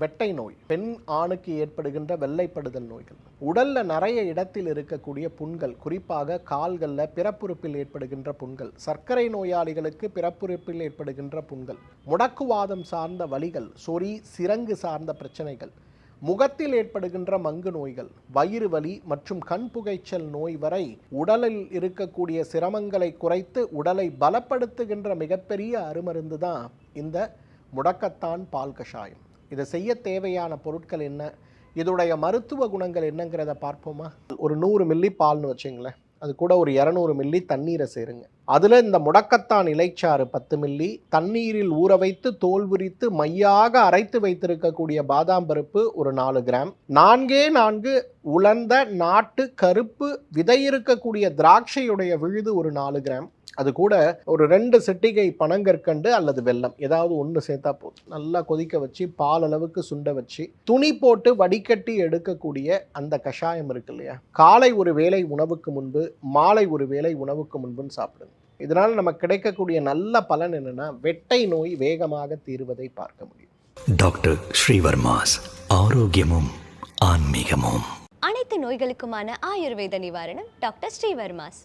வெட்டை நோய் பெண் ஆணுக்கு ஏற்படுகின்ற வெள்ளைப்படுதல் நோய்கள். உடல்ல நிறைய இடத்தில் இருக்கக்கூடிய புண்கள் குறிப்பாக கால்களில் பிறப்புறுப்பில் ஏற்படுகின்ற புண்கள் சர்க்கரை நோயாளிகளுக்கு பிறப்புறுப்பில் ஏற்படுகின்ற புண்கள் முடக்குவாதம் சார்ந்த வலிகள் சொறி சிரங்கு சார்ந்த பிரச்சனைகள் முகத்தில் ஏற்படுகின்ற மங்கு நோய்கள் வயிறு வலி மற்றும் கண் புகைச்சல் நோய் வரை உடலில் இருக்கக்கூடிய சிரமங்களை குறைத்து உடலை பலப்படுத்துகின்ற மிகப்பெரிய அருமருந்து தான் இந்த முடக்கத்தான் பால் கஷாயம் இதை செய்ய தேவையான பொருட்கள் என்ன? இதோடைய மருத்துவ குணங்கள் என்னங்கிறத பார்ப்போமா? ஒரு நூறு மில்லி பால்னு வச்சுங்களேன். அது கூட ஒரு இரநூறு மில்லி தண்ணீரை சேருங்க. அதில் இந்த முடக்கத்தான் இலைச்சாறு பத்து மில்லி தண்ணீரில் ஊற வைத்து தோல் உரித்து மையாக அரைத்து வைத்திருக்கக்கூடிய பாதாம் பருப்பு ஒரு நாலு கிராம். நான்கே நான்கு உலர்ந்த நாட்டு கருப்பு விதை இருக்கக்கூடிய திராட்சையுடைய விழுது ஒரு நாலு கிராம். அது கூட ஒரு ரெண்டு சிட்டிகை பனங்கற்கண்டு அல்லது வெல்லம். ஏதாவது ஒன்று சேர்த்தா போதும். நல்லா கொதிக்க வச்சு பால் அளவுக்கு சுண்ட வச்சு துணி போட்டு வடிகட்டி எடுக்கக்கூடிய அந்த கஷாயம் இருக்கு இல்லையா? காலை ஒரு வேளை உணவுக்கு முன்பு மாலை ஒரு வேளை உணவுக்கு முன்புன்னு சாப்பிடுங்க. இதனால் நமக்கு கிடைக்கக்கூடிய நல்ல பலன் என்னன்னா வெட்டை நோய் வேகமாக தீருவதை பார்க்க முடியும். டாக்டர் ஸ்ரீவர்மாஸ் ஆரோக்கியமும் ஆன்மீகமும். அனைத்து நோய்களுக்குமான ஆயுர்வேத நிவாரணம் டாக்டர் ஸ்ரீவர்மாஸ்.